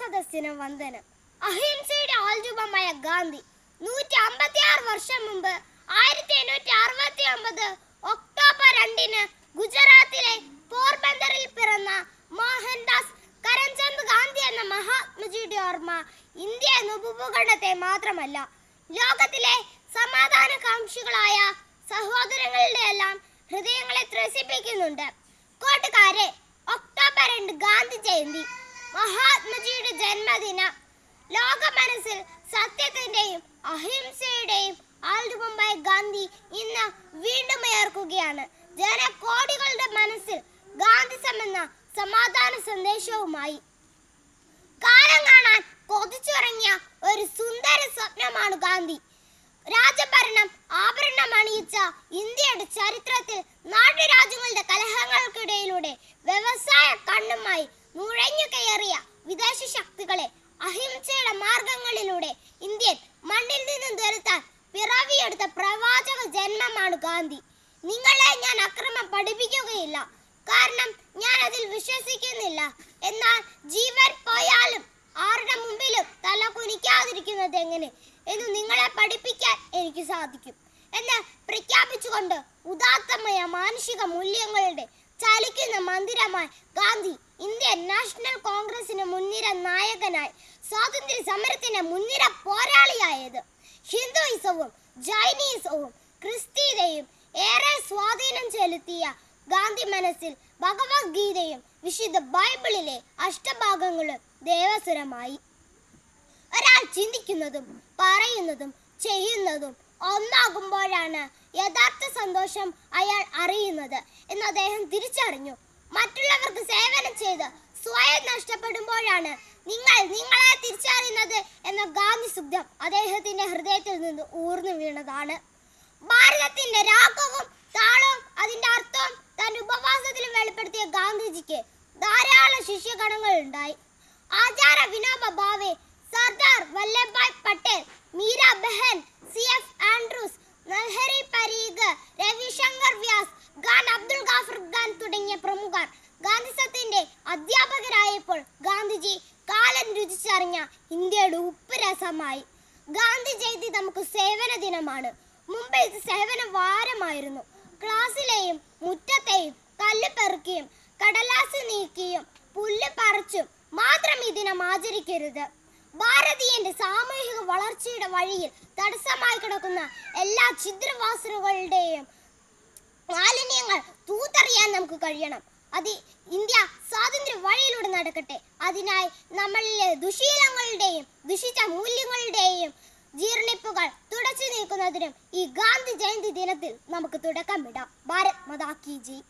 സദസ്സിന് വന്ദനം. അഹിംസയുടെ ആൾരൂപമായ ഗാന്ധി നൂറ്റി അമ്പത്തി ആറ് വർഷം മുമ്പ് ആയിരത്തി എണ്ണൂറ്റി അറുപത്തി ഒമ്പത് ഒക്ടോബർ രണ്ടിന് ഗുജറാത്തിലെ പോർബന്ദറിൽ പിറന്ന മോഹൻദാസ് കരംചന്ദ് ഗാന്ധി എന്ന മഹാത്മജിയുടെ ഓർമ്മ ഇന്ത്യ എന്ന ഉപഭൂഖണ്ഡത്തെ മാത്രമല്ല ലോകത്തിലെ സമാധാനകാംക്ഷികളായ സഹോദരങ്ങളുടെ എല്ലാം ഹൃദയങ്ങളെ ത്രസിപ്പിക്കുന്നുണ്ട്. കോട്ടുകാരെ ഒക്ടോബർ രണ്ട് ഗാന്ധി ജയന്തി മഹാത്മജിയുടെ ജന്മദിനം. ലോക മനസ്സിൽ സത്യത്തിന്റെയും അഹിംസയുടെയും ആൾരൂപമായ ഗാന്ധി ഇന്ന് വീണ്ടും ഉയർക്കുകയാണ്. ജനകോടികളുടെ മനസ്സിൽ ഗാന്ധിസം എന്ന സമാധാന സന്ദേശവുമായി. കാലം കാണാൻ കൊതിച്ചുറങ്ങിയ ഒരു സുന്ദര സ്വപ്നമാണ് ഗാന്ധി. രാജഭരണം ആഭരണം അണിയിച്ച ഇന്ത്യയുടെ ചരിത്രത്തിൽ നാട്ടുരാജ്യങ്ങളുടെ കലഹങ്ങൾക്കിടയിലൂടെ വ്യവസായ കണ്ണുമായി നുഴഞ്ഞു കയറിയ വിദേശ ശക്തികളെ അഹിംസയുടെ മാർഗങ്ങളിലൂടെ ഇന്ത്യൻ മണ്ണിൽ നിന്നും തുരത്താൻ പിറവിയെടുത്ത പ്രവാചക ജന്മമാണ് ഗാന്ധി. നിങ്ങളെ ഞാൻ അക്രമം പഠിപ്പിക്കുകയില്ല. കാരണം ഞാൻ അതിൽ വിശ്വസിക്കുന്നില്ല. എന്നാൽ ജീവൻ പോയാലും ആരുടെ മുമ്പിലും തല കുനിക്കാതിരിക്കുന്നത് എങ്ങനെ? എന്ന് നിങ്ങളെ പഠിപ്പിക്കാൻ എനിക്ക് സാധിക്കും. എന്ന് പ്രഖ്യാപിച്ചുകൊണ്ട് ഉദാത്തമായ മാനുഷിക മൂല്യങ്ങളുടെ ചലിക്കുന്ന മന്ദിരമായി. ഗാന്ധി ഇന്ത്യൻ നാഷണൽ കോൺഗ്രസിന് മുൻനിര നായകനായി സ്വാതന്ത്ര്യ സമരത്തിന് മുൻനിര പോരാളിയായത്. ഹിന്ദുയിസവും ജൈനിസവും ക്രിസ്തീയതയും ഏറെ സ്വാധീനം ചെലുത്തിയ ഗാന്ധി മനസ്സിൽ ഭഗവത്ഗീതയും വിശുദ്ധ ബൈബിളിലെ അഷ്ടഭാഗങ്ങളും ദേവസുരമായി ഒരാൾ ചിന്തിക്കുന്നതും പറയുന്നതും ചെയ്യുന്നതും ഒന്നാകുമ്പോഴാണ് യഥാർത്ഥ സന്തോഷം അയാൾ അറിയുന്നത് എന്ന് അദ്ദേഹം തിരിച്ചറിഞ്ഞു. മറ്റുള്ളവർക്ക് സേവനം ചെയ്ത് സ്വയം നഷ്ടപ്പെടുമ്പോഴാണ് നിങ്ങൾ നിങ്ങളെ തിരിച്ചറിയുന്നത് എന്ന ഗാന്ധി സുഗ്ധം അദ്ദേഹത്തിന്റെ ഹൃദയത്തിൽ നിന്ന് ഊർന്നു വീണതാണ്. ഭാരതത്തിന്റെ രാഗവും താളവും അതിന്റെ അർത്ഥവും തന്റെ ഉപവാസത്തിൽ വെളിപ്പെടുത്തിയ ഗാന്ധിജിക്ക് ധാരാളം ശിഷ്യഗണങ്ങൾ ഉണ്ടായി ആചാര വിനോബ ഭാവെ സർദാർ വല്ലഭായ് ഖാൻ അബ്ദുൾ ഗാഫർ ഖാൻ തുടങ്ങിയ പ്രമുഖർ ഗാന്ധിസത്തിന്റെ അധ്യാപകരായപ്പോൾ ഗാന്ധിജി കാലം രുചിച്ചറിഞ്ഞ ഇന്ത്യയുടെ ഉപ്പ് രസമായി ഗാന്ധി ജയന്തി നമുക്ക് സേവന ദിനമാണ്. ഇത് സേവന വാരമായിരുന്നു. ക്ലാസ്സിലെയും മുറ്റത്തെയും കല്ല് പെറുക്കിയും കടലാസ് നീക്കിയും പുല്ല് പറിച്ചും മാത്രം ഈ ദിനം ആചരിക്കരുത്. ഭാരതീയന്റെ സാമൂഹിക വളർച്ചയുടെ വഴിയിൽ തടസ്സമായി കിടക്കുന്ന എല്ലാ തൂത്തറിയാൻ നമുക്ക് കഴിയണം. അത് ഇന്ത്യ സ്വാതന്ത്ര്യ വഴിയിലൂടെ നടക്കട്ടെ. അതിനായി നമ്മളിലെ ദുശീലങ്ങളുടെയും ദുഷിച്ച മൂല്യങ്ങളുടെയും ജീർണിപ്പുകൾ തുടച്ചു നീക്കുന്നതിനും ഈ ഗാന്ധി ജയന്തി ദിനത്തിൽ നമുക്ക് തുടക്കമിടാം. ഭാരത് മതാ കി ജയ്.